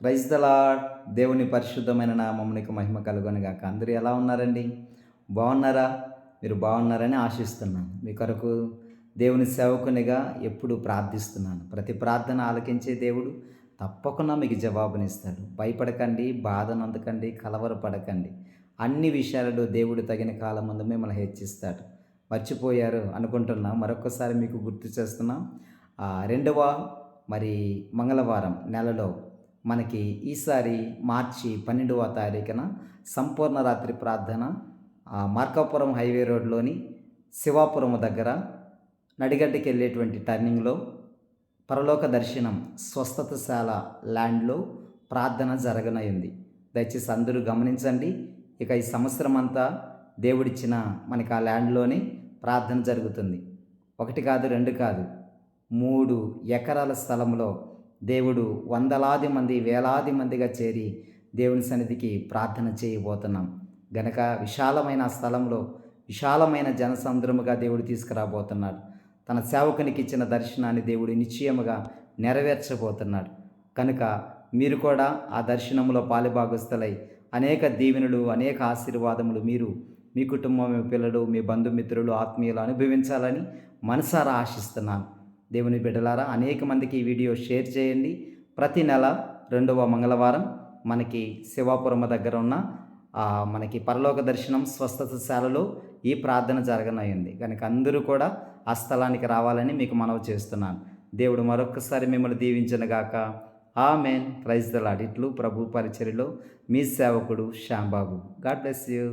క్రైస్తలా దలా దేవుని పరిశుద్ధమైన నామమునికి మహిమ కలుగొనగాక అందరూ ఎలా ఉన్నారండి? బాగున్నారా? మీరు బాగున్నారని ఆశిస్తున్నాను. మీ కొరకు దేవుని సేవకునిగా ఎప్పుడు ప్రార్థిస్తున్నాను. ప్రతి ప్రార్థన ఆలకించే దేవుడు తప్పకుండా మీకు జవాబునిస్తాడు. భయపడకండి బాధనందకండి కలవరపడకండి. అన్ని విషయాలలో దేవుడు తగిన కాలం ముందు మిమ్మల్ని హెచ్చిస్తాడు. మర్చిపోయారు అనుకుంటున్నా. మరొకసారి మీకు గుర్తు చేస్తున్నాం. రెండవ మరి మంగళవారం నెలలో మనకి ఈసారి మార్చి పన్నెండవ తారీఖున సంపూర్ణ రాత్రి ప్రార్థన మార్కాపురం హైవే రోడ్లోని శివాపురం దగ్గర నడిగడ్డకి వెళ్ళేటువంటి టర్నింగ్లో పరలోక దర్శనం స్వస్థతశాల ల్యాండ్లో ప్రార్థన జరగనయింది దయచేసి అందరూ గమనించండి. ఇక ఈ సంవత్సరం అంతా దేవుడిచ్చిన మనకి ఆ ల్యాండ్లోనే ప్రార్థన జరుగుతుంది. ఒకటి కాదు రెండు కాదు మూడు ఎకరాల స్థలంలో దేవుడు వందలాది మంది వేలాది మందిగా చేరి దేవుని సన్నిధికి ప్రార్థన చేయబోతున్నాం. గనక విశాలమైన స్థలంలో విశాలమైన జనసముద్రముగా దేవుడు తీసుకురాబోతున్నాడు. తన సేవకునికి ఇచ్చిన దర్శనాన్ని దేవుడు నిశ్చయముగా నెరవేర్చబోతున్నాడు. కనుక మీరు కూడా ఆ దర్శనంలో పాలుభాగస్తులై అనేక దీవెనలు అనేక ఆశీర్వాదములు మీరు మీ కుటుంబం మీ పిల్లలు మీ బంధుమిత్రులు ఆత్మీయులు అనుభవించాలని మనసారా ఆశిస్తున్నాను. దేవుని బిడ్డలారా అనేక మందికి ఈ వీడియో షేర్ చేయండి. ప్రతి నెల రెండవ మంగళవారం మనకి శివాపురమ దగ్గర ఉన్న మనకి పరలోక దర్శనం స్వస్థతశాలలో ఈ ప్రార్థన జరగనయింది కనుక అందరూ కూడా ఆ స్థలానికి రావాలని మీకు మనవి చేస్తున్నాను. దేవుడు మరొకసారి మిమ్మల్ని దీవించనుగాక ఆ మెయిన్ ప్రైజ్ దలాడిట్లు ప్రభు పరిచర్యలో మీ సేవకుడు శ్యాంబాబు. God bless you.